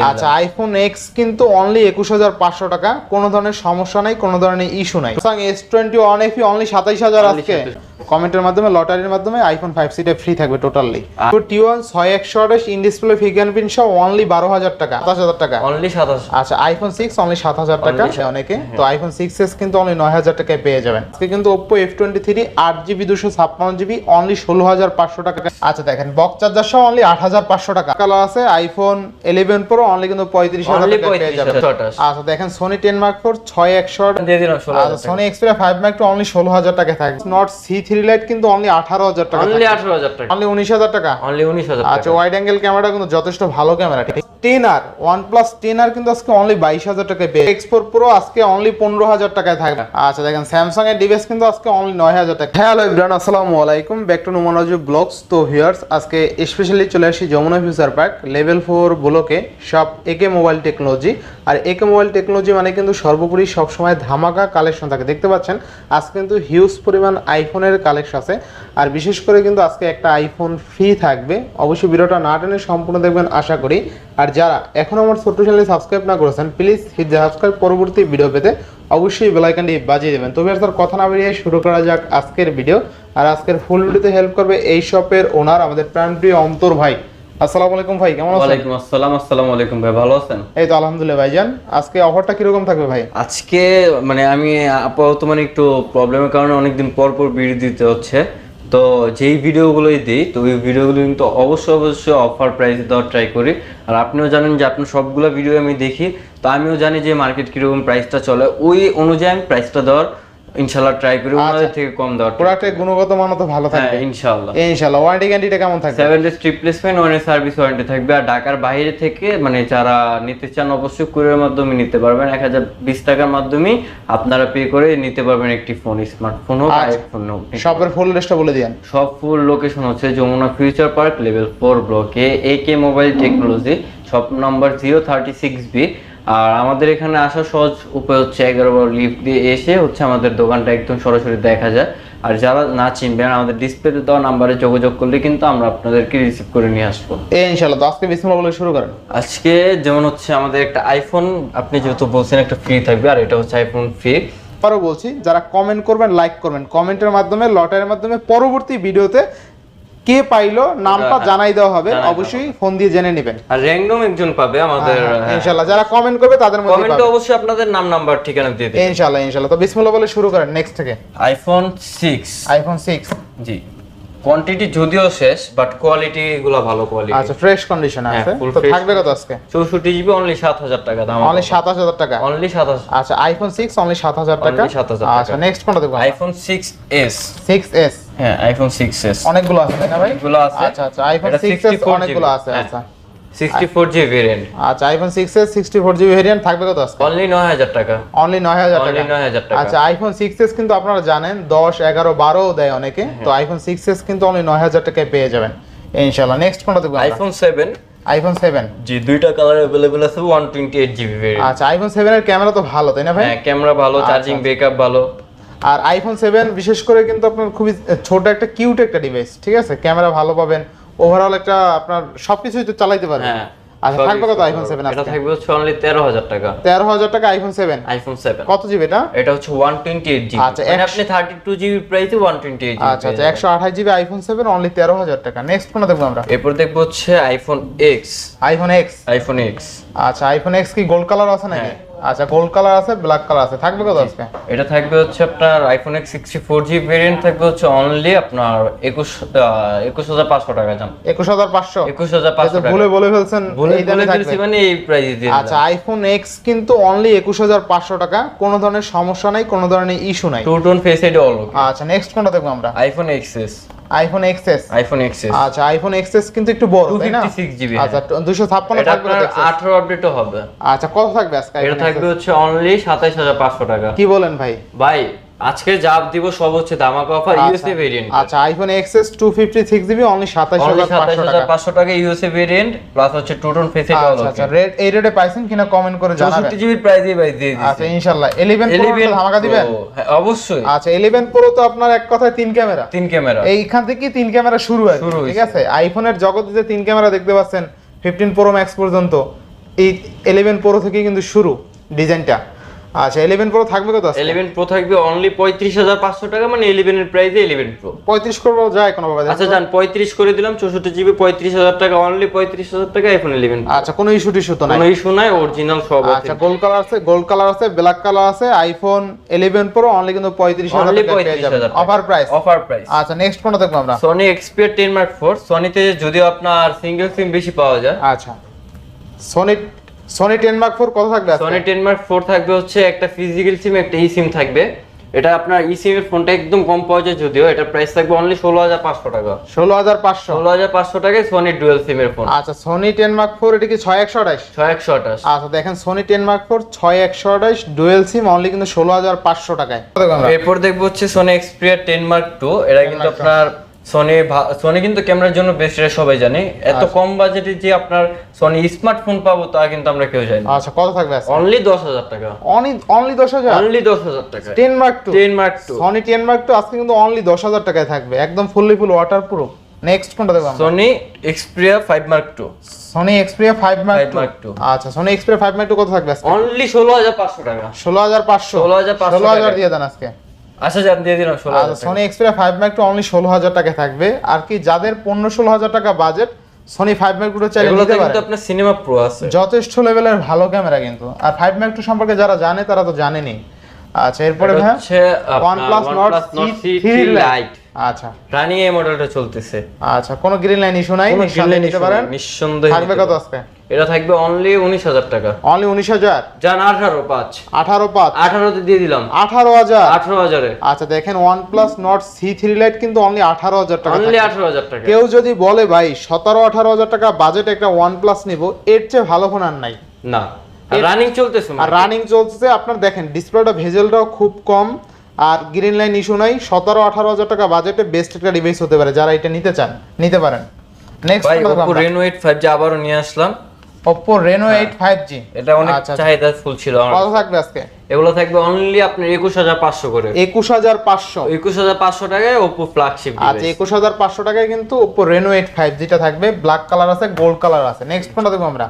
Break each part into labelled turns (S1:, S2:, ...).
S1: আচ্ছা iPhone x কিন্তু only একুশ হাজার পাঁচশো টাকা। কোনো ধরনের সমস্যা নাই কোনো ধরনের ইস্যু নাই। S twenty one FE only সাতাইশ হাজার আজকে। কমেন্টের মাধ্যমে লটারির মাধ্যমে আইফোন ফাইভ সিটা ফ্রি থাকবে টোটালি টি ওয়ান ছয় একশো আঠাশ ইন ডিসপ্লে ফিগার প্রিন্ট সহ অনলি বারো হাজার টাকা সাতাশ হাজার টাকা।
S2: অনলি সাতাশ।
S1: আচ্ছা আইফোন সিক্স অনলি সাত হাজার টাকা অনেকে। তো আইফোন সিক্স এস কিন্তু অনলি নয় হাজার টাকায় পেয়ে যাবেন। আজকে কিন্তু ওপ্পো এফ টোয়েন্টি থ্রি আট জিবি দুশো ছাপ্পান্ন জিবি অনলি ষোলো হাজার পাঁচশো টাকা। আচ্ছা দেখেন বক্স চার্জার সহ অনলি আট হাজার পাঁচশো টাকা। কালার আছে আইফোন ইলেভেন প্রো অনলি কিন্তু পঁয়ত্রিশ হাজার টাকা পেয়ে যাবেন। আচ্ছা দেখেন সোনি টেন মার্ক ফোর ছয় একশো Sony Xperia five mark two only ষোলো হাজার টাকা থাকে নট সি থ্রি লাইট কিন্তু অনলি আঠারো হাজার টাকা
S2: অনলি আঠারো হাজার টাকা।
S1: অনলি উনিশ হাজার টাকা?
S2: অনলি উনিশ হাজার
S1: আচ্ছা ওয়াইড অ্যাঙ্গেল ক্যামেরা কিন্তু যথেষ্ট ভালো camera ten R one plus ten R কিন্তু আজকে অনলি বাইশ হাজার টাকায় পেয়ে এক্সপোর প্রো আজকে অনলি পনেরো হাজার টাকায় থাকবে। আচ্ছা দেখেন স্যামসাং এর ডিভাইস কিন্তু আজকে অনলি নয় হাজার টাকা। হ্যালো ইব্রান আসসালামু আলাইকুম। ব্যাক টু নুমানাজু ব্লগস তো ভিউয়ার্স আজকে স্পেশালি চলে আসি Jamuna Future Park level four ব্লকে। সব একে মোবাইল টেকনোলজি আর একে মোবাইল টেকনোলজি মানে কিন্তু সর্বোপরি সবসময় ধামাকা কালেকশন থাকে। দেখতে পাচ্ছেন, আজকে কিন্তু হিউজ পরিমাণ আইফোনের কালেকশন আছে। আর বিশেষ করে কিন্তু আজকে একটা আইফোন ফ্রি থাকবে। অবশ্যই ভিডিওটা না টেনে সম্পূর্ণ দেখবেন, আশা করি। আর যারা এখনও আমার ছোট্ট চ্যানেলে সাবস্ক্রাইব না করেছেন প্লিজ হিট দ্য সাবস্ক্রাইব পরবর্তী ভিডিও পেতে অবশ্যই বেলাইকানটি বাজিয়ে দেবেন। তবে আর তার কথা না বেরিয়ে শুরু করা যাক আজকের ভিডিও আর আজকের ফুল ভিডিওতে হেল্প করবে এই শপের ওনার আমাদের প্রাণপ্রিয় অন্তর ভাই। আসসালামু আলাইকুম ভাই কেমন আছেন?
S2: ওয়ালাইকুম আসসালাম আসসালামু আলাইকুম ভাই ভালো আছেন?
S1: এই তো আলহামদুলিল্লাহ ভাইজান আজকে অফারটা কীরকম থাকবে ভাই?
S2: আজকে মানে আমি আপাতত মানে একটু প্রবলেমের কারণে অনেকদিন পর পর ভিডিও দিতে হচ্ছে। তো যেই ভিডিওগুলোই দিই, তো ওই ভিডিওগুলো কিন্তু অবশ্যই অবশ্যই অফার প্রাইস দেওয়ার ট্রাই করি। আর আপনিও জানেন যে আপনার সবগুলো ভিডিও আমি দেখি, তো আমিও জানি যে মার্কেট কীরকম প্রাইসটা চলে। ওই অনুযায়ী আমি প্রাইসটা দেওয়ার ইনশাল্লাহ ট্রাই করি ওনাদের থেকে কম দেওয়ার
S1: প্রোডাক্টের গুণগত মান তো ভালো
S2: হ্যাঁ
S1: থাকবে।
S2: ইনশাল্লাহ
S1: ইনশাআল্লাহ ওয়ারেন্টি গ্যারান্টিটা কেমন থাকবে?
S2: Seven days replacement one service warranty থাকবে। আর ঢাকার বাইরে থেকে মানে যারা নিতে চান অবশ্যই কুরিয়ার মাধ্যমে নিতে পারবেন। এক হাজার বিশ টাকার মাধ্যমে আপনারা পে করে নিতে পারবেন একটি ফোন স্মার্টফোন হোক
S1: আচ্ছা।
S2: আইফোন হোক
S1: শপের ফুল লিস্টটা বলে দিয়েন।
S2: সব ফুল লোকেশন হচ্ছে Jamuna Future Park level four ব্লকে A K mobile technology shop number zero thirty six B আর আমাদের এখানে আসা সহজ উপায় হচ্ছে এগারো বার লিফট দিয়ে এসে হচ্ছে আমাদের দোকানটা একদম সরাসরি দেখা যায়। আর যারা না চিনবেন আমাদের ডিসপ্লেতে দেওয়া নাম্বারে যোগাযোগ করলে কিন্তু আমরা আপনাদেরকে রিসিভ করে নিয়ে আসব।
S1: এই ইনশাআল্লাহ। তো আজকে বিসমিল্লাহ বলে শুরু করেন।
S2: আজকে যেমন হচ্ছে আমাদের একটা আইফোন আপনি যেহেতু বলছেন একটা ফ্রি থাকবে আর এটা হচ্ছে আইফোন ফ্রি
S1: আবারও বলছি যারা কমেন্ট করবেন লাইক করবেন। কমেন্টের মাধ্যমে লটারির মাধ্যমে পরবর্তী ভিডিওতে কে পাইলো নামটা
S2: হ্যাঁ,
S1: জানাই দেওয়া হবে। অবশ্যই ফোন দিয়ে জেনে নেবেন।
S2: আর র্যান্ডম একজন পাবে আমাদের হ্যাঁ।
S1: ইনশাআল্লাহ যারা কমেন্ট করবে তাদের মধ্যে
S2: কমেন্টে অবশ্যই আপনাদের নাম নাম্বার ঠিকানা দিয়ে দিন
S1: ইনশাআল্লাহ ইনশাআল্লাহ তো বিসমিল্লাহ বলে শুরু করেন নেক্সট থেকে।
S2: আইফোন সিক্স
S1: আইফোন সিক্স
S2: জি। কোয়ান্টিটি যদিও শেষ বাট কোয়ালিটি গুলো ভালো কোয়ালিটি
S1: আচ্ছা ফ্রেশ কন্ডিশন
S2: হ্যাঁ,
S1: আছে। তো থাকবে কত আজকে?
S2: চৌষট্টি জিবি অনলি সাত হাজার টাকা দাম।
S1: অনলি সাতাশ হাজার টাকা?
S2: অনলি সাত হাজার।
S1: আচ্ছা আইফোন সিক্স অনলি সাত হাজার টাকা?
S2: Only 7,000 টাকা।
S1: আচ্ছা নেক্সট কোনটা দেখব
S2: iPhone six S
S1: six S
S2: হ্যাঁ আইফোন সিক্স এস
S1: অনেকগুলো আছে না ভাই?
S2: এগুলো আছে।
S1: আচ্ছা আচ্ছা আইফোন
S2: এটা
S1: সিক্স এস
S2: 64
S1: অনেকগুলো আছে
S2: হ্যাঁ।
S1: আচ্ছা।
S2: সিক্সটি ফোর জি ভেরিয়েন্ট
S1: আচ্ছা iPhone six S sixty four GB variant থাকবে কত আজকে?
S2: অনলি নয় হাজার টাকা।
S1: অনলি নয় হাজার টাকা।
S2: অনলি নয় হাজার টাকা।
S1: আচ্ছা আইফোন সিক্স এস কিন্তু আপনারা জানেন দশ এগারো বারো দেয় অনেকে।
S2: হ্যাঁ।
S1: তো আইফোন সিক্স এস কিন্তু অনলি নয় হাজার টাকায় পেয়ে যাবেন। ইনশাল্লাহ নেক্সট কোনটা দেখব
S2: আইফোন সেভেন
S1: আইফোন সেভেন
S2: জি দুইটা কালার অ্যাভেলেবল আছে one twenty eight GB variant
S1: আচ্ছা আইফোন সেভেন এর ক্যামেরা তো ভালো তাই না ভাই?
S2: হ্যাঁ ক্যামেরা ভালো
S1: আচ্ছা,
S2: চার্জিং ব্যাকআপ ভালো।
S1: আর আইফোন সেভেন বিশেষ করে কিন্তু আপনার খুবই ছোট একটা কিউট একটা ডিভাইস ঠিক আছে? ক্যামেরা ভালো পাবেন ওভারঅল একটা আপনার সবকিছুই তো চালাইতে পারবেন। আচ্ছা থাকবে কত আইফোন সেভেন
S2: এটা থাকবে হচ্ছে অনলি টাকা।
S1: আইফোন
S2: আইফোন
S1: কত জিবি এটা?
S2: এটা হচ্ছে জিবি
S1: আচ্ছা,
S2: মানে আপনি জিবি প্রাইসে
S1: আচ্ছা আচ্ছা একশো আঠাশ জিবি আইফোন সেভেন অনলি তেরো হাজার টাকা। নেক্সট দেখব আমরা?
S2: এরপর দেখব হচ্ছে iPhone X
S1: iPhone X
S2: iPhone X
S1: আচ্ছা আইফোন এক্স কি গোল্ড কালার আছে নাকি?
S2: হ্যাঁ।
S1: আচ্ছা গোল্ড কালার আছে ব্ল্যাক কালার আছে থাকবে কত আজকে?
S2: এটা থাকবে হচ্ছে আপনার iPhone X sixty four GB variant থাকবে হচ্ছে অনলি আপনার একুশ একুশ হাজার পাঁচশো টাকা দাম
S1: একুশ হাজার পাঁচশো?
S2: একুশ হাজার পাঁচশো
S1: ভুলে বলে ফেলছেন
S2: ভুলে বলে। ফেলছি মানে এই প্রাইসে দিয়ে
S1: আচ্ছা আইফোন এক্স কিন্তু অনলি একুশ হাজার পাঁচশো টাকা কোনো ধরনের সমস্যা নাই কোনো ধরনের ইস্যু নাই।
S2: Two tone face ID all
S1: আচ্ছা নেক্সট কোনটা দেখব আমরা?
S2: IPhone XS
S1: iPhone XS
S2: iPhone XS
S1: আচ্ছা আইফোন এক্সএস কিন্তু একটু বড় তাই না?
S2: 256 জিবি
S1: আচ্ছা দুশো ছাপ্পান্ন
S2: এটা
S1: থাকবে
S2: আপনার
S1: কত XS?
S2: আঠারো আপডেটও হবে।
S1: আচ্ছা কত থাকবে আজকে
S2: এটা থাকবে হচ্ছে অনলি সাতাইশ হাজার পাঁচশো টাকা।
S1: কি বলেন ভাই?
S2: ভাই আজকে যা দিব সব হচ্ছে ধামাকা অফার ইউএসএ ভেরিয়েন্ট
S1: আচ্ছা iPhone XS two fifty six GB only সাতাশ
S2: অনলি
S1: হাজার
S2: সাতাইশ
S1: পাঁচশো
S2: হাজার
S1: টাকা।
S2: পাঁচশো টাকা ইউএসএ ভেরিয়েন্ট প্লাস হচ্ছে টু টোন ফেস অল
S1: আচ্ছা আচ্ছা রেট এই রেটে পাইছেন কিনা কমেন্ট করে জানাবেন।
S2: চৌষট্টি জিবির প্রাইসে ভাই দিয়ে
S1: আচ্ছা ইনশাআল্লাহ। 11 প্রো ধামাকা দিবেন?
S2: হ্যাঁ অবশ্যই।
S1: আচ্ছা 11 প্রো তো আপনার এক কথায় তিন ক্যামেরা।
S2: তিন ক্যামেরা।
S1: এইখান থেকে তিন ক্যামেরা শুরু হয়।
S2: শুরু
S1: ঠিক আছে? আইফোনের জগতে যে তিন ক্যামেরা দেখতে পাচ্ছেন 15 প্রো ম্যাক্স পর্যন্ত এই ইলেভেন প্রো থেকে কিন্তু শুরু ডিজাইনটা। আচ্ছা ইলেভেন প্রো থাকবে কত আজকে?
S2: ইলেভেন প্রো থাকবে অনলি পঁয়ত্রিশ হাজার পাঁচশো টাকা মানে ইলেভেনের প্রাইসে ইলেভেন প্রো
S1: পঁয়ত্রিশ করব যায় কোনো ভাবে
S2: আচ্ছা যান পঁয়ত্রিশ করে দিলাম চৌষট্টি জিবি পঁয়ত্রিশ হাজার টাকা অনলি পঁয়ত্রিশ হাজার টাকা আইফোন ইলেভেন
S1: আচ্ছা কোনো ইস্যু টিস্যু তো নাই।
S2: কোনো ইস্যু নাই অরিজিনাল সব আছে।
S1: আচ্ছা গোল্ড কালার আছে গোল্ড কালার আছে ব্ল্যাক কালার আছে আইফোন ইলেভেন প্রো অনলি কিন্তু পঁয়ত্রিশ হাজার
S2: অনলি
S1: টাকা পেয়ে যাবেন। অফার প্রাইস
S2: অফার প্রাইস
S1: আচ্ছা নেক্সট কোনটা দেখব আমরা?
S2: সনি এক্সপিয়ার টেন মার্ক ফোর সনিতে যদিও আপনার সিঙ্গেল সিম বেশি পাওয়া যায়।
S1: আচ্ছা Sony Sony ten mark four কত থাকবে
S2: সনি টেন মার্ক ফোর থাকবে হচ্ছে একটা ফিজিক্যাল সিম একটা ই সিম থাকবে। এটা আপনার ই সিম এর ফোনটা একদম কম পাওয়া যায় যদিও। এটা প্রাইস থাকবে অনলি ষোলো হাজার পাঁচশো টাকা।
S1: ষোলো হাজার পাঁচশো?
S2: ষোলো হাজার পাঁচশো টাকায় সনি ডুয়েল সিম এর ফোন
S1: আচ্ছা সনি টেন মার্ক ফোর এটা কি ছয় একশো আঠাশ?
S2: ছয় একশো আঠাশ।
S1: আচ্ছা দেখেন সনি টেন মার্ক ফোর ছয় একশো আঠাশ ডুয়েল সিম অনলি কিন্তু ষোলো হাজার পাঁচশো টাকায়?
S2: এরপর দেখব হচ্ছে সনি এক্সপিরিয়ার টেন মার্ক টু এটা কিন্তু আপনার সনি সনি কিন্তু ক্যামেরার জন্য বেস্ট এটা সবাই জানে। এত কম বাজেটে যে আপনার সনি স্মার্টফোন পাবো তা কিন্তু আমরা কেউ জানি
S1: আচ্ছা কত থাকবে
S2: অনলি দশ হাজার টাকা।
S1: অনলি অনলি দশ হাজার?
S2: অনলি দশ হাজার টাকা।
S1: Ten mark two
S2: ten mark two
S1: Sony ten mark two আজকে কিন্তু অনলি দশ হাজার টাকায় থাকবে। একদম fully full waterproof next কোনটা দেখব আমরা?
S2: Sony Xperia five mark two
S1: Sony Xperia five mark
S2: 5
S1: two আচ্ছা Sony Xperia five mark two কত থাকবে আজকে?
S2: অনলি ষোলো হাজার পাঁচশো টাকা।
S1: ষোলো হাজার পাঁচশো।
S2: 16,500
S1: ষোলো হাজার দিয়ে দেন আজকে।
S2: আচ্ছা যান দিয়ে দিলাম ষোলো
S1: আচ্ছা Sony Xperia five mark two only ষোলো হাজার টাকা থাকবে। আর কি যাদের পনেরো ষোলো হাজার টাকা budget Sony five mark two চাইলে নিতে
S2: কিন্তু
S1: পারে
S2: আপনার সিনেমা প্রো আছে।
S1: যথেষ্ট লেভেলের ভালো ক্যামেরা কিন্তু। আর ফাইভ ম্যাক টু সম্পর্কে যারা জানে তারা তো জানেনি। আচ্ছা এরপরে ভাই
S2: হচ্ছে
S1: OnePlus Nord C3 Lite। আচ্ছা।
S2: রানিং এই মডেলটা চলতেছে।
S1: আচ্ছা কোনো গ্রিন লাইন ইস্যু নাই? নিতে পারেন?
S2: নিঃসন্দেহে
S1: থাকবে কত আজকে?
S2: এটা থাকবে অনলি উনিশ হাজার টাকা।
S1: অনলি উনিশ হাজার?
S2: যান আঠারো পাঁচ।
S1: আঠারো পাঁচ?
S2: আঠারোতে দিয়ে দিলাম।
S1: আঠারো হাজার?
S2: আঠারো হাজারে।
S1: আচ্ছা দেখেন one plus Nord C three Lite কিন্তু অনলি আঠারো হাজার টাকা
S2: অনলি আঠারো হাজার টাকা।
S1: কেউ যদি বলে ভাই সতেরো আঠারো হাজার টাকা বাজেট একটা ওয়ান প্লাস নিবো এর চেয়ে ভালো ফোন আর নাই।
S2: না। রানিং চলতেছে
S1: আর রানিং চলতেছে আপনার দেখেন ডিসপ্লেটা ভেজেলটাও খুব কম। আর গ্রিন লাইন ইস্যু নাই সতেরো আঠারো হাজার টাকা বাজেটে বেস্ট একটা ডিভাইস হতে পারে যারা এটা নিতে চান নিতে পারেন। Next
S2: Oppo Reno eight five G আবারও নিয়ে আসলাম।
S1: Oppo Reno eight five G
S2: এটা অনেক
S1: আচ্ছা, আচ্ছা।
S2: চাহিদা ফুল ছিল
S1: কত থাকবে আজকে?
S2: এগুলো থাকবে অনলি আপনার একুশ হাজার পাঁচশো করে।
S1: একুশ হাজার পাঁচশো।
S2: একুশ হাজার পাঁচশো টাকায় ওপো ফ্ল্যাগশিপ
S1: আচ্ছা একুশ হাজার পাঁচশো টাকায় কিন্তু ওপো রেনো এইট ফাইভ জিটা থাকবে ব্ল্যাক কালার আছে গোল্ড কালার আছে। নেক্সট কোনটা দেখব আমরা।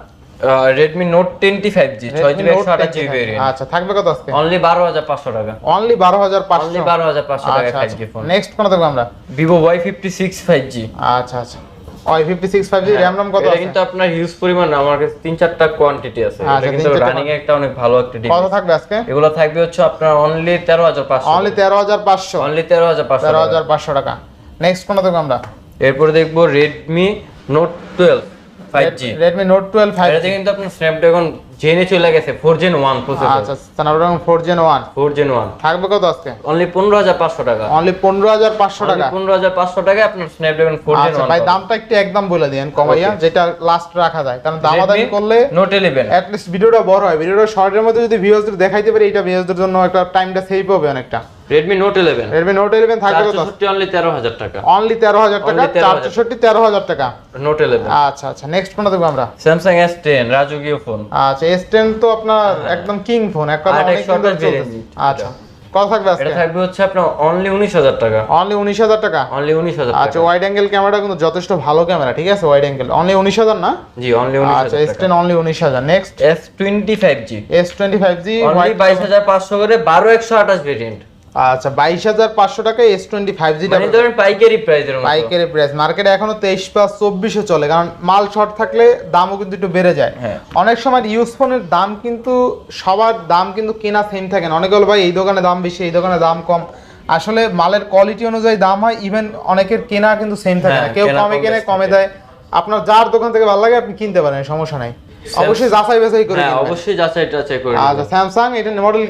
S2: Redmi Note twenty five G
S1: Redmi Note
S2: আঠাশ
S1: 10
S2: জিবি ভেরিয়েন্ট
S1: আচ্ছা থাকবে কত আজকে?
S2: অনলি বারো হাজার পাঁচশো টাকা।
S1: অনলি বারো হাজার পাঁচশো।
S2: অনলি বারো হাজার পাঁচশো টাকা
S1: আচ্ছা
S2: ফাইভ জি ফোন
S1: নেক্সট কোনটা দেখব আমরা?
S2: Vivo Y fifty six five G
S1: আচ্ছা আচ্ছা। ওই fifty six five G RAM কত আছে?
S2: কিন্তু আপনার হিউজ পরিমাণ আমার কাছে তিন চারটা কোয়ান্টিটি আছে।
S1: আচ্ছা,
S2: এটা কিন্তু রানিং একটা অনেক ভালো একটা
S1: কত থাকবে আজকে?
S2: এগুলো থাকবে হচ্ছে আপনার অনলি তেরো হাজার পাঁচশো।
S1: অনলি তেরো হাজার পাঁচশো।
S2: অনলি তেরো হাজার পাঁচশো
S1: তেরো
S2: টাকা।
S1: হাজার পাঁচশো টাকা। নেক্সট কোনটা দেখব আমরা?
S2: এরপরে দেখব Redmi Note twelve
S1: Redmi Note twelve five
S2: কিন্তু আপনার স্ন্যাপড্রাগন জেনে চলে গেছে ফোর জেন ওয়ান প্রসেসর
S1: আচ্ছা ফোর জেন ওয়ান থাকবে কত আজকে?
S2: অনলি পনেরো হাজার পাঁচশো টাকা।
S1: অনলি পনেরো হাজার পাঁচশো টাকা।
S2: পনেরো হাজার পাঁচশো টাকায় আপনার স্ন্যাপড্রাগন ফোর জেন
S1: আচ্ছা ভাই দামটা একটু একদম বলে দিন কমাইয়া যেটা লাস্ট রাখা যায়। কারণ দামাদামি করলে
S2: নোট ইলেভেন
S1: অ্যাটলিস্ট ভিডিওটা বড় হয়। ভিডিওটা শর্টের মধ্যে যদি ভিউয়ারদের দেখাইতে পারি এটা ভিউয়ারদের জন্য একটা টাইমটা সেভ হবে অনেকটা।
S2: Redmi Note eleven
S1: Redmi Note eleven থাকবে কত?
S2: চারশোষট্টি অনলি তেরো হাজার টাকা।
S1: অনলি তেরো হাজার টাকা?
S2: Only 13,000
S1: চারশোষট্টি তেরো হাজার টাকা?
S2: নোট ইলেভেন
S1: আচ্ছা আচ্ছা। নেক্সট কোনটা দেখব আমরা।
S2: স্যামসাং এস টেন রাজকীয় ফোন
S1: আচ্ছা এস টেন তো আপনার একদম কিং ফোন একটা
S2: আর
S1: অনেক
S2: 128
S1: সুন্দর চলতেছে। আচ্ছা কত থাকবে
S2: এটা থাকবে হচ্ছে আপনার অনলি উনিশ হাজার টাকা।
S1: অনলি উনিশ হাজার টাকা?
S2: অনলি উনিশ হাজার
S1: আচ্ছা
S2: টাকা।
S1: ওয়াইড অ্যাঙ্গেল ক্যামেরা কিন্তু যথেষ্ট ভালো ক্যামেরা ঠিক আছে? ওয়াইড অ্যাঙ্গেল অনলি উনিশ হাজার না?
S2: জি অনলি উনিশ
S1: আচ্ছা
S2: হাজার
S1: এস
S2: টাকা।
S1: টেন অনলি উনিশ হাজার। Next
S2: S twenty five G
S1: S twenty five G
S2: only বাইশ হাজার পাঁচশো করে বারো একশো আঠাশ ভেরিয়েন্ট
S1: আচ্ছা বাইশ হাজার পাঁচশো টাকা এস টোয়েন্টি ফাইভ জি
S2: মানে ধরেন পাইকারি প্রাইসের মতো।
S1: পাইকারি প্রাইস মার্কেটে এখনও তেইশ প্লাস চব্বিশে চলে কারণ মাল শর্ট থাকলে দামও কিন্তু একটু বেড়ে যায়।
S2: হ্যাঁ।
S1: অনেক সময় ইউজ ফোনের দাম কিন্তু সবার দাম কিন্তু কেনা সেম থাকে না। অনেকে বলে ভাই এই দোকানে দাম বেশি এই দোকানে দাম কম। আসলে মালের কোয়ালিটি অনুযায়ী দাম হয় ইভেন অনেকের কেনা কিন্তু সেম থাকে না।
S2: হ্যাঁ,
S1: কেউ কমে কেনে কমে দেয়। আপনার যার দোকান থেকে ভালো লাগে আপনি কিনতে পারেন সমস্যা নাই। অবশ্যই যাচাই বাছাই করে
S2: হ্যাঁ অবশ্যই যাচাই টাচাই করে
S1: আচ্ছা স্যামসাং এটা মডেল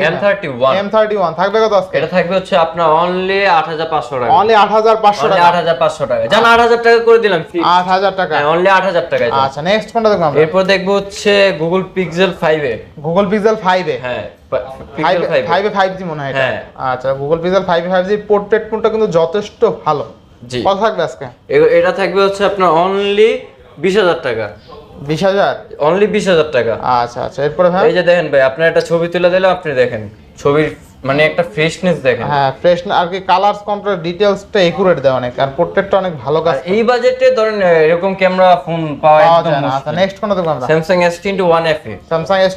S2: এম থার্টি ওয়ান
S1: থাকবে কত আজকে?
S2: এটা থাকবে হচ্ছে আপনার অনলি আট হাজার পাঁচশো টাকা।
S1: অনলি আট হাজার পাঁচশো
S2: অনলি
S1: টাকা।
S2: আট হাজার পাঁচশো টাকা। জান আট হাজার টাকা করে দিলাম
S1: আট হাজার টাকা।
S2: অনলি আট হাজার টাকায়
S1: আচ্ছা নেক্সট কোনটা দেখব আমরা?
S2: এরপর দেখব হচ্ছে গুগল পিক্সেল ফাইভে
S1: গুগল পিক্সেল ফাইভে
S2: হ্যাঁ পিক্সেল ফাইভ
S1: ফাইভে ফাইভ জি মনে হয় এটা।
S2: হ্যাঁ।
S1: আচ্ছা গুগল পিক্সেল ফাইভে ফাইভ জি পোর্ট্রেট ফোনটা কিন্তু যথেষ্ট ভালো।
S2: জি।
S1: কত থাকবে আজকে?
S2: এটা থাকবে হচ্ছে আপনার অনলি বিশ হাজার টাকা।
S1: বিশ হাজার?
S2: অনলি বিশ হাজার টাকা।
S1: আচ্ছা আচ্ছা এরপরে ভাই?
S2: এই যে দেখেন ভাই আপনার একটা ছবি তুলে দিলে আপনি দেখেন। ছবির মানে একটা ফ্রেশনেস দেখেন।
S1: হ্যাঁ ফ্রেশ আর কি কালার কন্ট্রোল ডিটেইলসটা একুরেট দেয় অনেক আর পোর্ট্রেটটা অনেক ভালো কাজ
S2: এই বাজেটে ধরেন এরকম ক্যামেরা ফোন পাওয়া একদম
S1: আচ্ছা নেক্সট কোনটা দেখব আমরা?
S2: Samsung S21 FE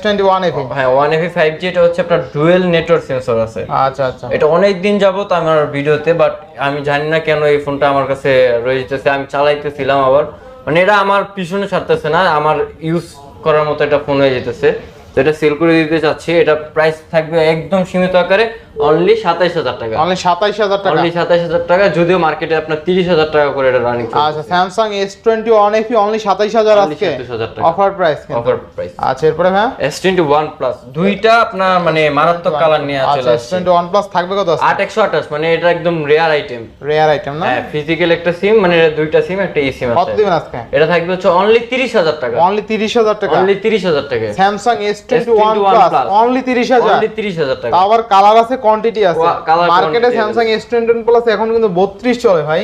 S1: twenty one FE
S2: হ্যাঁ 1FE 5G এটা হচ্ছে আপনার ডুয়েল নেটওয়ার্ক সেন্সর আছে।
S1: আচ্ছা আচ্ছা।
S2: এটা অনেক দিন যাবত আমার ভিডিওতে বাট আমি জানি না কেন এই ফোনটা আমার কাছে রয়ে যেতেছে আমি চালাইতেছিলাম আবার। মানে এটা আমার পিছনে ছাড়তেছে না, আমার ইউজ করার মতো একটা ফোন হয়ে যেতেছে। তো এটা সেল করে দিতে চাচ্ছি, এটা প্রাইস থাকবে একদম সীমিত আকারে। অনলি সাতাইশ হাজার টাকা।
S1: অনলি সাতাইশ হাজার টাকা।
S2: অনলি সাতাইশ হাজার টাকা যদিও মার্কেটে আপনার তিরিশ হাজার টাকা করে এটা রানিং
S1: আচ্ছা টোয়েন্টি ওয়ান এফি অনলি সাতাইশ হাজার
S2: Only
S1: আজকে?
S2: 27,000 টাকা।
S1: অফার প্রাইস
S2: অফার প্রাইস
S1: আচ্ছা এরপরে হ্যাঁ
S2: এস টোয়েন্টি ওয়ান প্লাস দুইটা আপনার মানে মারাত্মক কালার নিয়ে
S1: আচ্ছা
S2: আসছে।
S1: টোয়েন্টি ওয়ান প্লাস থাকবে কত
S2: একশো আঠাশ মানে এটা একদম রেয়ার আইটেম
S1: রেয়ার আইটেম না?
S2: হ্যাঁ ফিজিক্যাল একটা সিম মানে দুইটা সিম একটা ই সিম
S1: কত দিবেন আজকে?
S2: এটা থাকবে হচ্ছে অনলি তিরিশ হাজার টাকা।
S1: অনলি তিরিশ হাজার টাকা?
S2: অনলি তিরিশ হাজার টাকা।
S1: Samsung one
S2: S21
S1: plus only তিরিশ হাজার।
S2: অনলি তিরিশ হাজার টাকা।
S1: আবার কালার আছে কোয়ান্টিটি আছে। মার্কেটে স্যামসাং এস টোয়েন্টি প্লাস এখন কিন্তু বত্রিশ চলে ভাই।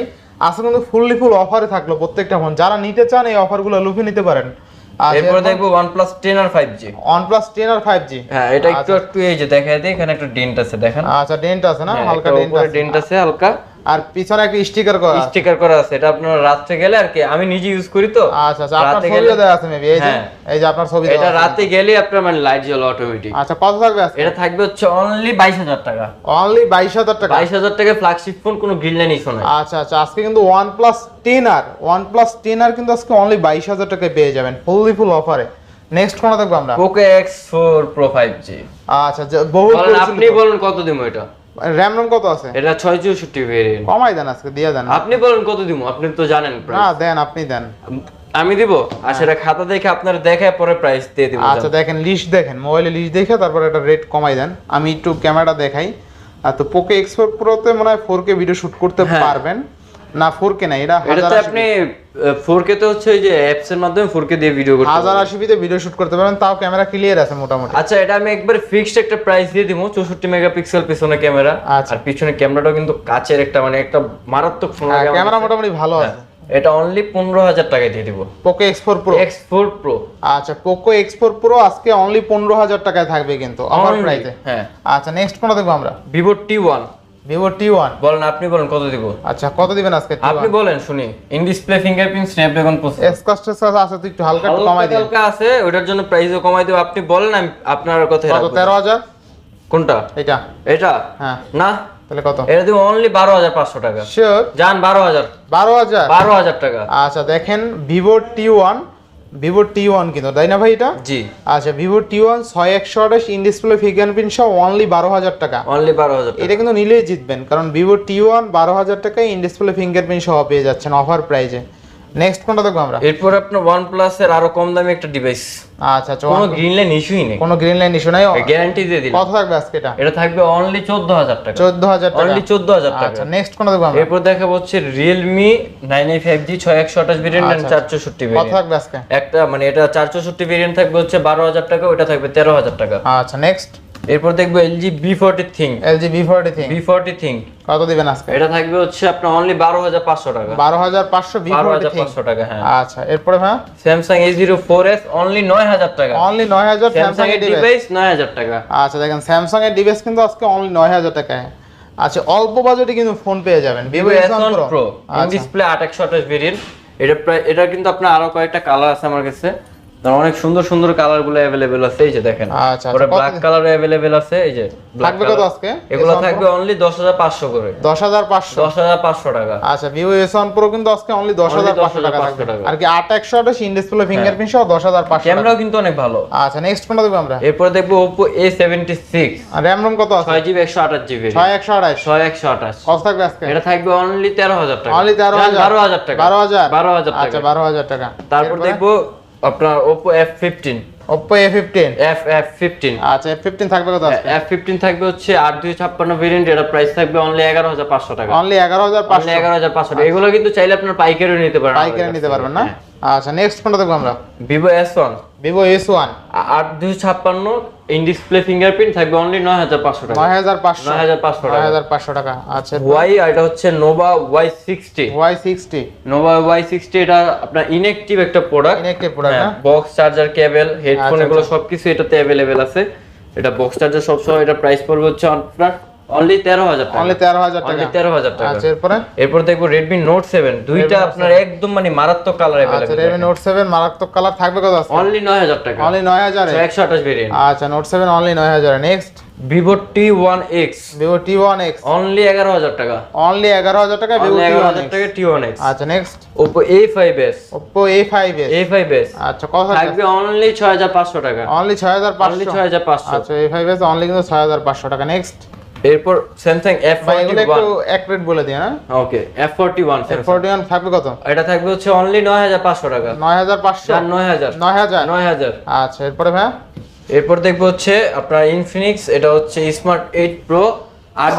S1: আজকে কিন্তু ফুললি ফুল অফারে থাকল প্রত্যেকটা ফোন যারা নিতে চান এই অফারগুলো লুফে নিতে পারেন। আর
S2: এরপরে দেখব OnePlus ten R five G
S1: OnePlus ten R five G
S2: হ্যাঁ এটা একটু একটু এই যে দেখায় দিই এখানে একটা ডেন্ট আছে দেখেন।
S1: আচ্ছা ডেন্ট আছে না?
S2: হ্যাঁ,
S1: হালকা ডেন্ট আছে।
S2: ডেন্ট আছে হালকা।
S1: আর পিছনে একটা স্টিকার করা।
S2: স্টিকার করা আছে এটা আপনার রাত্রে গেলে আর কি আমি নিজে ইউজ করি তো।
S1: আচ্ছা আচ্ছা আপনার ছবিও দেওয়া আছে মেবি এই যে
S2: হ্যাঁ।
S1: এই যে আপনার ছবি
S2: এটা রাতে গেলে আপনার মানে লাইট জ্বলে অটোমেটিক
S1: আচ্ছা কত থাকবে
S2: এটা থাকবে হচ্ছে অনলি বাইশ হাজার টাকা।
S1: অনলি বাইশ হাজার টাকা?
S2: বাইশ হাজার টাকা ফ্ল্যাগশিপ ফোন কোনো গ্রিল লাইন ইস্যু নাই
S1: আচ্ছা আচ্ছা আজকে কিন্তু আর ওয়ান টেন আর কিন্তু আজকে অনলি বাইশ হাজার টাকায় পেয়ে যাবেন ফুললি ফুল অফারে নেক্সট কোনটা দেখব আমরা?
S2: ফোর প্রো ফাইভ জি
S1: আচ্ছা যে বহু
S2: আপনি বলুন কত দিব এটা?
S1: র্যাম রম কত আছে?
S2: এটা ছয় চৌষট্টি ভেরিয়েন্ট
S1: কমাই দেন আজকে দিয়া দেন।
S2: আপনি বলেন কত দিমু? আপনি তো জানেন প্রাইস
S1: না দেন আপনি দেন।
S2: আমি দিব? আর সেটা খাতা দেখে আপনার দেখায় পরে প্রাইস দিয়ে দিব
S1: আচ্ছা দেখেন লিস্ট দেখেন। মোবাইলে লিস্ট দেখে তারপর এটা রেট কমাই দেন। আমি একটু ক্যামেরাটা দেখাই। আর তো পোকো এক্সপোর প্রোতে মনে হয় ফোর কে ভিডিও শুট করতে
S2: হ্যাঁ।
S1: পারবেন। না ফোর কে না এটা
S2: এটাতে
S1: হাজার
S2: আপনি ফোর কে তো হচ্ছে ওই যে অ্যাপস এর মাধ্যমে ফোর কে দিয়ে ভিডিও করতে পারবেন।
S1: আশিপিতে ভিডিও শুট করতে পারবেন তাও ক্যামেরা ক্লিয়ার আছে মোটামুটি।
S2: আচ্ছা এটা আমি একবার ফিক্সড একটা প্রাইস দিয়ে দিব চৌষট্টি মেগাপিক্সেল পিছনে ক্যামেরা
S1: আচ্ছা।
S2: আর পিছনে ক্যামেরাটাও কিন্তু কাচের একটা মানে একটা মারাত্মক ফোন
S1: হ্যাঁ, ক্যামেরা মোটামুটি ভালো আছে।
S2: এটা অনলি পনেরো হাজার টাকায় দিয়ে দিব।
S1: Poco X four pro
S2: X four pro
S1: আচ্ছা পোকো এক্স ফোর প্রো আজকে অনলি পনেরো হাজার টাকায় থাকবে কিন্তু অফার প্রাইসে
S2: হ্যাঁ।
S1: আচ্ছা নেক্সট কোনটা দেখব আমরা?
S2: Vivo T one
S1: Vivo T one
S2: বলেন আপনি বলেন কত দিব?
S1: আচ্ছা কত দিবেন আজকে
S2: আপনি বলেন শুনি। In display fingerprint Snapdragon processor
S1: x কাস্টের আছে তো একটু হালকা কমাই দিন।
S2: হালকা আছে ওটার জন্য প্রাইসও কমাই দেব। আপনি বলেন আমি আপনার কথাই
S1: কত
S2: রাখব।
S1: তেরো হাজার?
S2: কোনটা?
S1: এটা
S2: এটা
S1: হ্যাঁ।
S2: না?
S1: তাহলে কত?
S2: এটা দিব অনলি বারো হাজার পাঁচশো টাকা।
S1: শিওর
S2: বারো হাজার।
S1: বারো হাজার?
S2: টাকা।
S1: আচ্ছা দেখেন Vivo T one Vivo T one কিন্তু তাই না ভাই এটা?
S2: জি।
S1: আচ্ছা ভিভো টি ওয়ান ছয় একশো আঠাশ ইন ডিসপ্লে ফিঙ্গারপ্রিন্ট সহ অনলি বারো হাজার টাকা।
S2: অনলি বারো হাজার
S1: এটা কিন্তু নিলেই জিতবেন কারণ ভিভো টি ওয়ান বারো হাজার টাকায় ইন ডিসপ্লে ফিঙ্গারপ্রিন্ট সহ পেয়ে যাচ্ছেন অফার প্রাইজে নেক্সট কোনটা দেখব আমরা?
S2: এরপর আপনার ওয়ান প্লাসের আরও আরও কম দামি একটা ডিভাইস
S1: আচ্ছা আচ্ছা
S2: কোনো গ্রিন লাইন ইস্যুই নেই।
S1: কোনো গ্রিন লাইন ইস্যু নাই।
S2: গ্যারান্টি দিয়ে দিলাম।
S1: কত থাকবে আজকে এটা?
S2: এটা থাকবে অনলি চোদ্দ হাজার টাকা।
S1: চোদ্দ হাজার টাকা।
S2: অনলি চোদ্দ হাজার টাকা।
S1: আচ্ছা নেক্সট কোন দেখব আমরা?
S2: এরপর দেখাবো হচ্ছে Realme nine i five G ছয় একশো আঠাশ ভেরিয়েন্ট
S1: কত থাকবে আজকে?
S2: একটা মানে এটা চার চৌষট্টি ভেরিয়েন্ট থাকবে হচ্ছে বারো হাজার টাকা ওটা থাকবে তেরো হাজার টাকা।
S1: আচ্ছা নেক্সট
S2: এরপর দেখব LG V forty ThinQ
S1: LG V forty ThinQ
S2: V forty ThinQ
S1: কত দিবেন আজকে?
S2: এটা থাকবে হচ্ছে আপনার অনলি বারো হাজার পাঁচশো টাকা।
S1: বারো হাজার পাঁচশো বি
S2: বারো
S1: ফোরটি
S2: হাজার পাঁচশো টাকা হ্যাঁ।
S1: আচ্ছা এরপরে হ্যাঁ?
S2: Samsung A zero four S only নয় হাজার টাকা।
S1: অনলি নয় হাজার
S2: স্যামসাং এর
S1: ডিভাইস
S2: নয় হাজার টাকা।
S1: আচ্ছা দেখেন স্যামসাং এর ডিভাইস কিন্তু আজকে অনলি নয় হাজার টাকায় আচ্ছা অল্প বাজেটে কিন্তু ফোন পেয়ে যাবেন।
S2: Vivo S one pro display আট একশো আঠাশ ভেরিয়েন্ট এটা প্রায় এটা কিন্তু আপনার আরও কয়েকটা কালার আছে আমার কাছে। অনেক সুন্দর সুন্দর কালারগুলো অ্যাভেলেবেল আছে এই যে দেখেন।
S1: আচ্ছা,
S2: ব্ল্যাক কালার অ্যাভেলেবেল আছে এই যে
S1: থাকবে কত আজকে?
S2: এগুলো থাকবে অনলি দশ হাজার পাঁচশো করে।
S1: দশ হাজার পাঁচশো?
S2: দশ হাজার পাঁচশো টাকা।
S1: আচ্ছা ভিভো এস ওয়ান প্রো কিন্তু আজকে অনলি দশ হাজার পাঁচশো টাকা থাকবে। আর কি আট একশো আঠাশ ইন ডিসপ্লে ফিঙ্গারপ্রিন্ট সহ দশ হাজার পাঁচশো টাকা।
S2: ক্যামেরাও কিন্তু অনেক ভালো।
S1: আচ্ছা নেক্সট কোনটা দেখব আমরা।
S2: এরপর দেখব ওপো এ সেভেন্টি সিক্স
S1: আর র্যাম রোম কত আছে?
S2: ছয় জিবি একশো আঠাশ জিবি।
S1: ছয় একশো আঠাশ।
S2: ছয় একশো আঠাশ।
S1: কত থাকবে আজকে?
S2: এটা থাকবে অনলি তেরো হাজার টাকা।
S1: অনলি তেরো হাজার।
S2: বারো হাজার টাকা।
S1: বারো হাজার।
S2: বারো হাজার
S1: আচ্ছা
S2: টাকা
S1: বারো হাজার টাকা।
S2: তারপর দেখব আপনার fifteen
S1: Oppo A fifteen
S2: F F
S1: আচ্ছা এফ ফিফটিন থাকবে কত আজকে?
S2: এফ ফিফটিন থাকবে হচ্ছে আট দুই ছাপ্পান্ন ভেরিয়েন্ট এটা প্রাইস থাকবে অনলি এগারো হাজার পাঁচশো টাকা।
S1: অনলি
S2: অনলি এগারো হাজার পাঁচশো টাকা। এগুলো কিন্তু চাইলে আপনার পাইকারিও নিতে পারেন
S1: পাইকারি নিতে পারবেন না? আচ্ছা নেক্সট কোনটা দেখব আমরা?
S2: Vivo S one
S1: Vivo S one
S2: আট দুই ছাপ্পান্ন ইন ডিসপ্লে ফিঙ্গারপ্রিন্ট থাকবে অনলি নয় হাজার পাঁচশো টাকা।
S1: নয় হাজার পাঁচশো।
S2: নয় হাজার পাঁচশো
S1: নয়
S2: টাকা
S1: হাজার পাঁচশো টাকা আচ্ছা।
S2: ওয়াই আর এটা হচ্ছে Nova Y sixty
S1: Y sixty
S2: Nova Y sixty এটা আপনার ইনএক্টিভ একটা product
S1: inactive product
S2: box charger cable headphone
S1: আচ্ছা,
S2: এগুলো সবকিছু এটাতে অ্যাভেলেবেল আছে। এটা বক্স চার্জার সবসময় এটা প্রাইস পড়বে হচ্ছে আপনার অনলি তেরো হাজার টাকা।
S1: অনলি তেরো হাজার টাকা।
S2: অনলি তেরো হাজার টাকা।
S1: আচ্ছা এরপরে?
S2: এরপর দেখব রেডমি নোট সেভেন দুইটা আপনার একদম মানে মারাত্মক কালার
S1: আচ্ছা রেডমি নোট সেভেন মারাত্মক কালার থাকবে কত আছে
S2: অনলি নয় হাজার টাকা।
S1: অনলি নয় হাজারে?
S2: একশো আঠাশ ভেরিয়েন্ট
S1: আচ্ছা নোট সেভেন অনলি নয় হাজারে। Next
S2: Vivo T one X only এগারো হাজার টাকা।
S1: অনলি এগারো হাজার টাকা
S2: হাজার টাকা টি ওয়ান
S1: আচ্ছা next
S2: A
S1: A five S
S2: A five S
S1: আচ্ছা কত থাকবে
S2: অনলি ছয় হাজার পাঁচশো টাকা।
S1: অনলি ছয় হাজার
S2: অনলি
S1: পাঁচশো
S2: ছয় হাজার পাঁচশো।
S1: আচ্ছা এ ফাইভ এস অনলি কিন্তু ছয় হাজার পাঁচশো টাকা। নেক্সট
S2: এরপর স্যামসাং এফ
S1: ভাই
S2: ফোরটি
S1: এগুলো একটু
S2: ওয়ান
S1: এক রেট বলে দিও না
S2: okay F forty one
S1: forty one থাকবে কত?
S2: এটা থাকবে হচ্ছে অনলি নয় হাজার পাঁচশো টাকা।
S1: নয় হাজার পাঁচশো?
S2: চার নয় হাজার।
S1: নয় হাজার?
S2: নয় হাজার।
S1: আচ্ছা এরপরে ভাই?
S2: এরপর দেখব হচ্ছে আপনার ইনফিনিক্স এটা হচ্ছে স্মার্ট এইট প্রো আর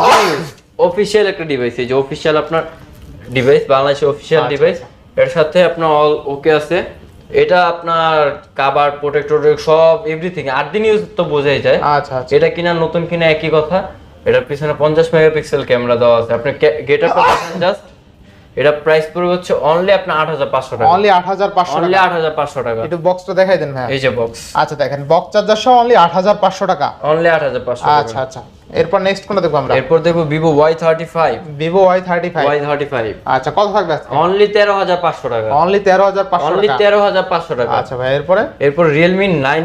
S2: অফিসিয়াল একটা ডিভাইস এই যে অফিসিয়াল আপনার ডিভাইস বাংলাদেশের অফিসিয়াল
S1: আচ্ছা,
S2: ডিভাইস এর সাথে আপনার অল ওকে আছে। এটা আপনার কাবার প্রোটেক্টর সব এভরিথিং আট দিন ইউজ তো বোঝাই যায়।
S1: আচ্ছা আচ্ছা।
S2: এটা কিনা নতুন কিনা একই কথা। এটা পিছনে পঞ্চাশ মেগাপিক্সেল ক্যামেরা দেওয়া আছে। আপনি গেটার জাস্ট এটা প্রাইস পড়বে হচ্ছে অনলি আপনার 8500 টাকা।
S1: অনলি
S2: 8500
S1: টাকা।
S2: অনলি 8500 টাকা।
S1: একটু বক্সটা দেখাই দেন ভাই
S2: এই যে বক্স
S1: আচ্ছা দেখেন বক্স চার্জার সহ অনলি 8500 টাকা।
S2: অনলি 8500 টাকা।
S1: আচ্ছা আচ্ছা। এরপর নেক্সট কোনটা দেখব আমরা?
S2: এরপর দেখব
S1: Vivo Y35
S2: Vivo Y35 Y35
S1: আচ্ছা কত থাকবে
S2: অনলি 13500 টাকা।
S1: অনলি
S2: 13500
S1: টাকা।
S2: অনলি 13500 টাকা।
S1: আচ্ছা ভাই এরপর?
S2: এরপর
S1: Realme 9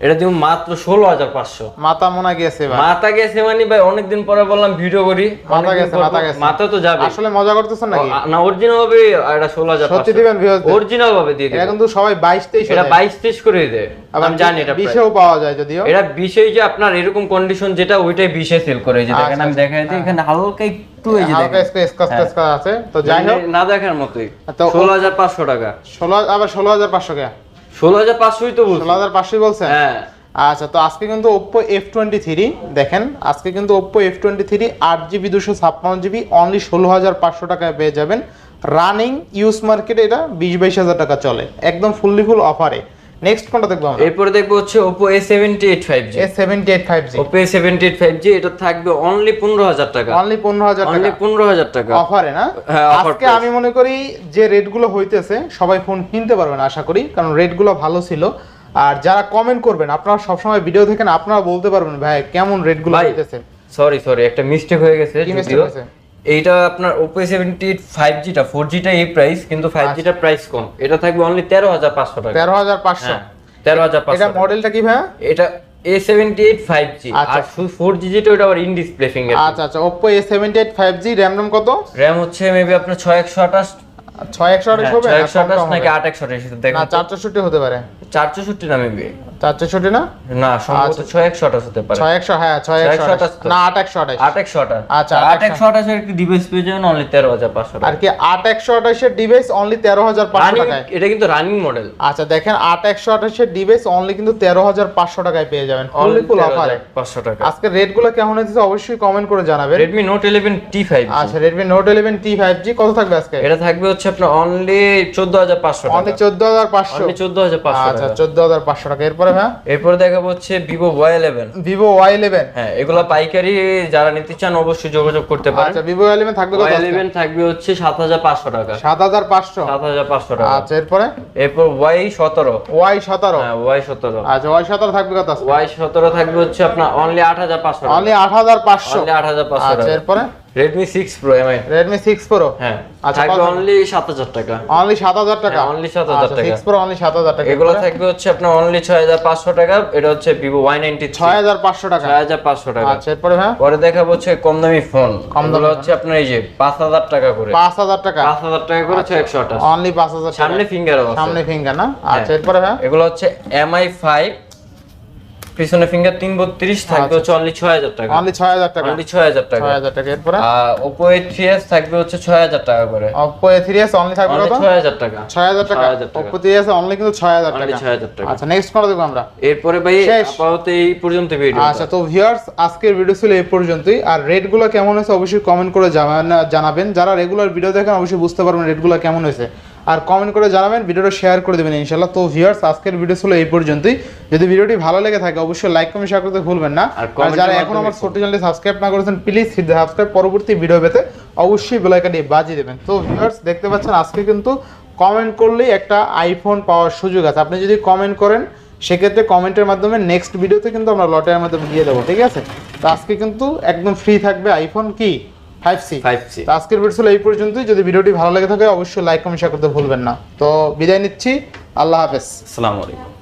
S2: এটা দিব মাত্র ষোলো হাজার পাঁচশো।
S1: মাথা মোনা গেছে ভাই।
S2: মাথা গেছে মানে ভাই অনেকদিন পরে বললাম ভিডিও করি
S1: মাথা গেছে, মাথা গেছে।
S2: মাথা তো যাবে।
S1: আসলে মজা করতেছেন নাকি?
S2: না অরিজিনাল ভাবে এটা ষোলো হাজার
S1: সত্যি দিবেন
S2: অরিজিনাল ভাবে দিয়ে
S1: এটা কিন্তু সবাই বাইশ তেইশ
S2: এটা বাইশ তেইশ করে দেয়। আমি জানি এটা।
S1: বিশেও পাওয়া যায় যদিও।
S2: এটা বিশে যে আপনার এরকম কন্ডিশন যেটা ওইটাই বিশে সেল করে যে দেখেন
S1: আচ্ছা,
S2: আমি দেখাই দিই এখানে হালকা একটু এই যে
S1: হালকা
S2: হ্যাঁ।
S1: আছে। তো যাই হোক।
S2: না দেখার মতোই।
S1: তো-
S2: ষোলো হাজার পাঁচশো টাকা।
S1: ষোলো আবার ষোলো হাজার পাঁচশো কে
S2: ষোলো হাজার পাঁচশোই তো
S1: ষোলো হাজার পাঁচশোই বলছেন?
S2: হ্যাঁ।
S1: আচ্ছা তো আজকে কিন্তু ওপ্পো এফ টোয়েন্টি থ্রি দেখেন আজকে কিন্তু ওপ্পো এফ টোয়েন্টি থ্রি আট জিবি দুশো ছাপ্পান্ন জিবি অনলি ষোলো হাজার পাঁচশো টাকায় পেয়ে যাবেন। রানিং ইউজ মার্কেটে এটা বিশ বাইশ হাজার টাকা চলে। একদম ফুললি ফুল অফারে নেক্সট কোনটা দেখব আমরা?
S2: এরপরে দেখব হচ্ছে five G Oppo A seventy eight five G এটা থাকবে অনলি পনেরো হাজার টাকা।
S1: অনলি পনেরো হাজার
S2: অনলি
S1: টাকা।
S2: পনেরো হাজার টাকা।
S1: অফারে না?
S2: হ্যাঁ,
S1: আজকে আমি মনে করি যে রেটগুলো হইতেছে সবাই ফোন কিনতে পারবেন আশা করি কারণ রেটগুলো ভালো ছিল। আর যারা কমেন্ট করবেন আপনারা সবসময় ভিডিও দেখেন আপনারা বলতে পারবেন ভাই কেমন রেটগুলো
S2: গুলো
S1: হইতেছে।
S2: সরি সরি একটা মিস্টেক হয়ে গেছে
S1: কি mistake
S2: যদিও। এইটা আপনার ওপো সেভেন্টি ফাইভ জিটা ফোর জিটা এই প্রাইস কিন্তু ফাইভ। জিটা প্রাইস কম। এটা থাকবে অনলি তেরো হাজার পাঁচশো টাকা।
S1: তেরো হাজার পাঁচশো।
S2: হ্যাঁ তেরো হাজার পাঁচশো
S1: মডেলটা কি ভাই
S2: এটা A seventy eight five G. R four G যেটা ওটা আবার ইন ডিসপ্লে ফিঙ্গার
S1: আচ্ছা আচ্ছা Oppo A seventy eight five G RAM ROM কত?
S2: র্যাম হচ্ছে মেবি আপনার ছয় একশো আঠাশ।
S1: ছয় একশো আঠাশ হবে?
S2: ছয় একশো আঠাশ নাকি আট একশো আঠাশ
S1: না
S2: দেখেন।
S1: চার হতে পারে।
S2: চার চৌষট্টি না মেবি
S1: চার চৌষট্টি না?
S2: না সম্ভবত ছয় একশো আঠাশ হতে পারে।
S1: ছয় একশো হ্যাঁ ছয় একশো
S2: 628
S1: আঠাশ। না আট একশো আঠাশ।
S2: আট একশো আঠাশ।
S1: আচ্ছা,
S2: আট একশো আঠাশের একটি ডিভাইস পেয়ে যাবেন অনলি তেরো হাজার পাঁচশো
S1: আর কি আট একশো আঠাশের ডিভাইস অনলি তেরো হাজার পাঁচশো টাকায়?
S2: এটা কিন্তু রানিং মডেল
S1: আচ্ছা দেখেন আট একশো আঠাশের ডিভাইস অনলি কিন্তু তেরো হাজার পাঁচশো টাকায় পেয়ে যাবেন। ফুললি ফুল অফারে
S2: পাঁচশো টাকা।
S1: আজকে রেটগুলো কেমন হয়েছে অবশ্যই কমেন্ট করে জানাবেন।
S2: Redmi Note eleven T five
S1: আচ্ছা Redmi Note eleven T five G কত থাকবে আজকে?
S2: এটা থাকবে হচ্ছে আপনার অনলি চোদ্দ হাজার পাঁচশো
S1: অনলি চোদ্দ হাজার পাঁচশো।
S2: অনলি চোদ্দ হাজার পাঁচশো
S1: আচ্ছা চোদ্দ হাজার পাঁচশো টাকা। এরপরে হ্যাঁ।
S2: এরপরে দেখাবো হচ্ছে Vivo Y eleven
S1: Vivo Y eleven
S2: হ্যাঁ এগুলো পাইকারি যারা নিতে চান অবশ্যই যোগাযোগ করতে পারেন।
S1: আচ্ছা ভিভো ওয়াই ইলেভেন থাকবে
S2: ওয়াই ইলেভেন থাকবে হচ্ছে সাত হাজার পাঁচশো টাকা।
S1: সাত হাজার পাঁচশো?
S2: সাত হাজার পাঁচশো টাকা।
S1: আচ্ছা এরপরে?
S2: এরপর ওয়াই সতেরো।
S1: ওয়াই সতেরো।
S2: হ্যাঁ ওয়াই সতেরো।
S1: আচ্ছা ওয়াই সতেরো থাকবে কত
S2: ওয়াই সতেরো থাকবে হচ্ছে আপনার অনলি আট হাজার পাঁচশো
S1: অনলি আট হাজার পাঁচশো।
S2: অনলি আট হাজার পাঁচশো
S1: আচ্ছা এরপরে?
S2: Redmi six pro Mi
S1: Redmi six pro
S2: হ্যাঁ।
S1: আচ্ছা,
S2: থাকবে? অনলি সাত হাজার টাকা।
S1: অনলি সাত হাজার টাকা?
S2: হ্যাঁ, only 7,000 টাকা।
S1: সিক্স প্রো অনলি সাত হাজার টাকা।
S2: এগুলো থাকবে হচ্ছে আপনার অনলি ছয় হাজার পাঁচশো টাকা এটা হচ্ছে
S1: ছয় হাজার পাঁচশো টাকা।
S2: ছয় হাজার পাঁচশো টাকা।
S1: আচ্ছা এরপরে হ্যাঁ
S2: পরে দেখাবো হচ্ছে কম দামি ফোন
S1: কম দামি
S2: হচ্ছে আপনার এই যে পাঁচ হাজার টাকা করে।
S1: পাঁচ হাজার টাকা।
S2: পাঁচ হাজার টাকা করে ছয় একশো আঠাশ।
S1: অনলি পাঁচ হাজার টাকা।
S2: সামনে ফিঙ্গার
S1: সামনে ফিঙ্গার না? আচ্ছা
S2: হ্যাঁ।
S1: এরপরে হ্যাঁ
S2: এগুলো হচ্ছে এমআই ফাইভ পিছনে ফিঙ্গার তিন বত্রিশ থাকবে
S1: আচ্ছা।
S2: হচ্ছে অনলি ছয় হাজার টাকা
S1: অনলি ছয় হাজার টাকা
S2: অনলি ছয় হাজার টাকা
S1: ছয় হাজার টাকা এরপরে
S2: আর থ্রি এস থাকবে হচ্ছে ছয় হাজার টাকা করে
S1: থ্রি এস অনলি থাকবে কত
S2: ছয় হাজার টাকা
S1: ছয় হাজার টাকা
S2: 6,000 টাকা।
S1: থ্রি এস অনলি কিন্তু ছয় হাজার
S2: অনলি
S1: টাকা
S2: ছয় হাজার টাকা
S1: আচ্ছা নেক্সট করে দেখব আমরা
S2: এরপরে ভাই আপাতত এই পর্যন্ত ভিডিও
S1: আচ্ছা তো ভিউয়ার্স আজকের ভিডিও ছিল এই পর্যন্তই আর রেটগুলো কেমন হয়েছে অবশ্যই কমেন্ট করে জানাবেন যারা রেগুলার ভিডিও দেখেন অবশ্যই বুঝতে পারবেন রেটগুলো কেমন হয়েছে আর কমেন্ট করে জানাবেন ভিডিওটা শেয়ার করে দেবেন ইনশাল্লাহ তো ভিউয়ার্স আজকের ভিডিও ছিল এই পর্যন্তই। যদি ভিডিওটি ভালো লেগে থাকে অবশ্যই লাইক কমেন্ট শেয়ার করতে ভুলবেন না।
S2: আর
S1: যারা এখন আমার ছোট চ্যানেলটি সাবস্ক্রাইব না করেছেন প্লিজ সাবস্ক্রাইব পরবর্তী ভিডিও পেতে অবশ্যই বেলাইকাটি বাজিয়ে দেবেন। তো ভিউয়ার্স দেখতে পাচ্ছেন আজকে কিন্তু কমেন্ট করলেই একটা আইফোন পাওয়ার সুযোগ আছে। আপনি যদি কমেন্ট করেন সেক্ষেত্রে কমেন্টের মাধ্যমে নেক্সট ভিডিওতে কিন্তু আমরা লটের মাধ্যমে দিয়ে দেবো ঠিক আছে? তো আজকে কিন্তু একদম ফ্রি থাকবে আইফোন কি? ফাইভ সি
S2: ফাইভ সি
S1: আজকের ভিডিও ছিল এই পর্যন্তই। যদি ভিডিওটি ভালো লাগে থাকে অবশ্যই লাইক কমেন্ট শেয়ার করতে ভুলবেন না। তো বিদায় নিচ্ছি। আল্লাহ হাফেজ।
S2: আসসালামু আলাইকুম।